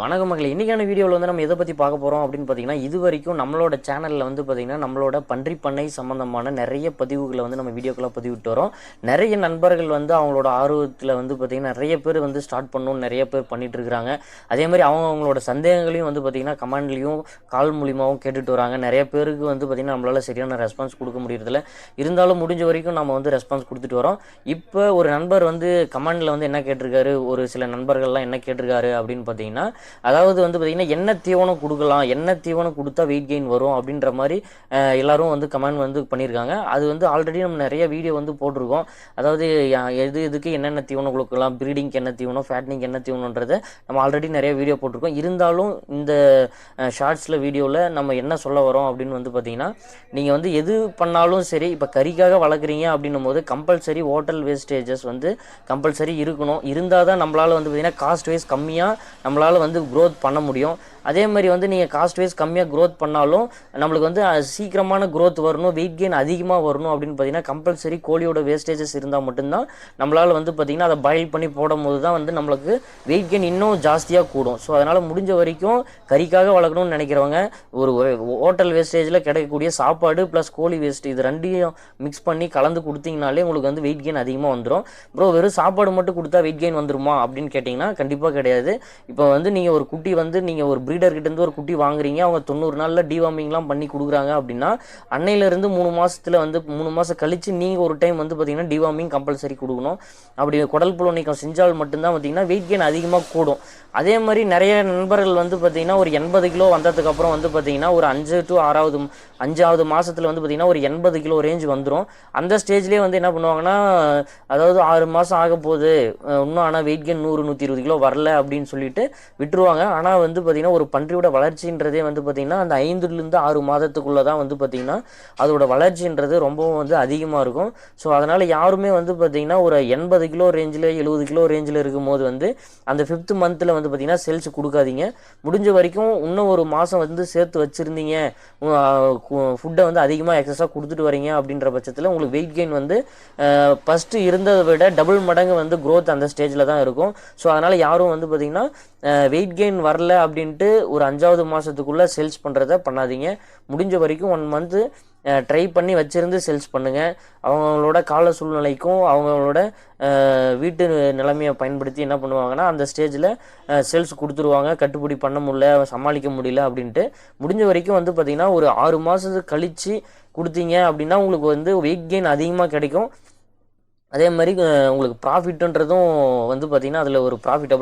வணக்கம் மக்கள் இன்றைக்கான வீடியோவில் வந்து நம்ம எதை பற்றி பார்க்க போகிறோம் அப்படின்னு பார்த்தீங்கன்னா இது வரைக்கும் நம்மளோட சேனலில் வந்து பார்த்திங்கன்னா நம்மளோட பன்றி பண்ணை சம்மந்தமான நிறைய பதிவுகளை வந்து நம்ம வீடியோக்கெல்லாம் பதிவிட்டு வரோம். நிறைய நண்பர்கள் வந்து அவங்களோட ஆர்வத்தில் வந்து பார்த்திங்கன்னா நிறைய பேர் வந்து ஸ்டார்ட் பண்ணணும் நிறைய பேர் பண்ணிகிட்டு இருக்கிறாங்க அதே மாதிரி அவங்க அவங்களோட சந்தேகங்களையும் வந்து பார்த்திங்கன்னா கமெண்ட்லேயும் கால் மூலியமாகவும் கேட்டுட்டு வராங்க. நிறைய பேருக்கு வந்து பார்த்திங்கன்னா நம்மளால் சரியான ரெஸ்பான்ஸ் கொடுக்க முடியறதில்ல. இருந்தாலும் முடிஞ்ச வரைக்கும் நம்ம வந்து ரெஸ்பான்ஸ் கொடுத்துட்டு வரோம். இப்போ ஒரு நண்பர் வந்து கமெண்டில் வந்து என்ன கேட்டிருக்காரு? ஒரு சில நண்பர்கள்லாம் என்ன கேட்டிருக்காரு அப்படின்னு பார்த்தீங்கன்னா அதாவது வந்து பார்த்தீங்கன்னா என்ன தீவனம் கொடுக்கலாம் என்ன தீவனம் கொடுத்தா வெயிட் கெயின் வரும் அப்படின்ற மாதிரி எல்லோரும் வந்து கமெண்ட் வந்து பண்ணியிருக்காங்க. அது வந்து ஆல்ரெடி நம்ம நிறைய வீடியோ வந்து போட்டிருக்கோம். அதாவது எது எதுக்கு என்னென்ன தீவனம் கொடுக்கலாம் ப்ரீடிங்க்கு என்ன தீவனம் ஃபேட்னிங் என்ன தீவனன்றதை நம்ம ஆல்ரெடி நிறைய வீடியோ போட்டிருக்கோம். இருந்தாலும் இந்த ஷார்ட்ஸில் வீடியோவில் நம்ம என்ன சொல்ல வரோம் அப்படின்னு வந்து பார்த்தீங்கன்னா நீங்கள் வந்து எது பண்ணாலும் சரி இப்போ கறிக்காக வளர்க்குறீங்க அப்படின்னும் போது கம்பல்சரி ஹோட்டல் வேஸ்டேஜஸ் வந்து கம்பல்சரி இருக்கணும். இருந்தால் தான் நம்மளால் வந்து பார்த்திங்கன்னா காஸ்ட் வைஸ் கம்மியாக நம்மளால் வந்து க்ரோத் பண்ண முடியும். அதே மாதிரி வந்து நீங்கள் காஸ்ட் வைஸ் கம்மியாக க்ரோத் பண்ணாலும் நம்மளுக்கு வந்து சீக்கிரமான க்ரோத் வரணும் வெயிட் கெயின் அதிகமாக வரணும் அப்படின்னு பார்த்தீங்கன்னா கம்பல்சரி கோழியோட வேஸ்டேஜஸ் இருந்தால் மட்டும்தான் நம்மளால் வந்து பார்த்திங்கன்னா அதை பாயில் பண்ணி போடும் போது தான் வந்து நம்மளுக்கு வெயிட் கெயின் இன்னும் ஜாஸ்தியாக கூடும். ஸோ அதனால் முடிஞ்ச வரைக்கும் கறிக்காக வளர்க்கணும்னு நினைக்கிறவங்க ஒரு ஹோட்டல் வேஸ்டேஜில் கிடைக்கக்கூடிய சாப்பாடு ப்ளஸ் கோழி வேஸ்ட் இது ரெண்டையும் மிக்ஸ் பண்ணி கலந்து கொடுத்தீங்கனாலே உங்களுக்கு வந்து வெயிட் கெயின் அதிகமாக வந்துடும் ப்ரோ வெறும் சாப்பாடு மட்டும் கொடுத்தா வெயிட் கெயின் வந்துருமா அப்படின்னு கேட்டிங்கன்னா கண்டிப்பாக கிடையாது. இப்போ வந்து நீங்கள் ஒரு குட்டி வந்து நீங்கள் ஒரு ப்ரீடர்கிட்டேருந்து இருந்து ஒரு குட்டி வாங்குறீங்க அவங்க தொண்ணூறு நாளில் டிவார்மிங்லாம் பண்ணி கொடுக்குறாங்க அப்படின்னா அன்னையிலேருந்து மூணு மாதத்தில் வந்து மூணு மாதம் கழித்து நீங்கள் ஒரு டைம் வந்து பார்த்தீங்கன்னா டிவார்மிங் கம்பல்சரி கொடுக்கணும். அப்படி குடல் புழு நீக்கம் செஞ்சால் மட்டும்தான் பார்த்தீங்கன்னா வெயிட் கெயின் அதிகமாக கூடும். அதே மாதிரி நிறைய நண்பர்கள் வந்து பார்த்தீங்கன்னா ஒரு எண்பது கிலோ வந்ததுக்கப்புறம் வந்து பார்த்தீங்கன்னா ஒரு அஞ்சு டு ஆறாவது அஞ்சாவது மாதத்தில் வந்து பார்த்தீங்கன்னா ஒரு எண்பது கிலோ ரேஞ்ச் வந்துடும் அந்த ஸ்டேஜ்லேயே வந்து என்ன பண்ணுவாங்கன்னா அதாவது ஆறு மாதம் ஆக போகுது இன்னும் ஆனால் வெயிட் கெயின் நூறு நூற்றி இருபது கிலோ வரல அப்படின்னு சொல்லிட்டு விட்டுருவாங்க. ஆனால் வந்து பார்த்தீங்கன்னா ஒரு பன்றியோட வளர்ச்சின்றதே வந்து பார்த்தீங்கன்னா அந்த ஐந்துலேருந்து ஆறு மாதத்துக்குள்ளே தான் வந்து பார்த்தீங்கன்னா அதோட வளர்ச்சின்றது ரொம்பவும் வந்து அதிகமாக இருக்கும். ஸோ அதனால் யாருமே வந்து பார்த்தீங்கன்னா ஒரு எண்பது கிலோ ரேஞ்சில் எழுபது கிலோ ரேஞ்சில் இருக்கும்போது வந்து அந்த ஃபிஃப்த் மந்தில் வந்து பார்த்தீங்கன்னா சேல்ஸ் கொடுக்காதீங்க. முடிஞ்ச வரைக்கும் இன்னும் ஒரு மாதம் வந்து சேர்த்து வச்சுருந்தீங்க. ஃபுட்டை வந்து அதிகமாக எக்ஸஸாக கொடுத்துட்டு வரீங்க அப்படின்ற பட்சத்தில் உங்களுக்கு வெயிட் கெயின் வந்து ஃபஸ்ட்டு இருந்ததை விட டபுள் மடங்கு வந்து க்ரோத் அந்த ஸ்டேஜில் தான் இருக்கும். ஸோ அதனால் யாரும் வந்து பார்த்தீங்கன்னா வெயிட் கெயின் வரல அப்படின்ட்டு ஒரு அஞ்சாவது மாதத்துக்குள்ளே சேல்ஸ் பண்ணுறத பண்ணாதீங்க. முடிஞ்ச வரைக்கும் ஒன் மந்த்து ட்ரை பண்ணி வச்சுருந்து சேல்ஸ் பண்ணுங்கள் அவங்களோட கால சூழ்நிலைக்கும் அவங்களோட வீட்டு நிலைமையை பயன்படுத்தி என்ன பண்ணுவாங்கன்னா அந்த ஸ்டேஜில் சேல்ஸ் கொடுத்துருவாங்க. கட்டுப்படி பண்ண முடியல சமாளிக்க முடியல அப்படின்ட்டு. முடிஞ்ச வரைக்கும் வந்து பார்த்திங்கன்னா ஒரு ஆறு மாதத்துக்கு கழித்து கொடுத்தீங்க அப்படின்னா உங்களுக்கு வந்து வெயிட் கெயின் அதிகமாக கிடைக்கும். அதே மாதிரி உங்களுக்கு ப்ராஃபிட்டுன்றதும் வந்து பார்த்திங்கன்னா அதில் ஒரு ப்ராஃபிட்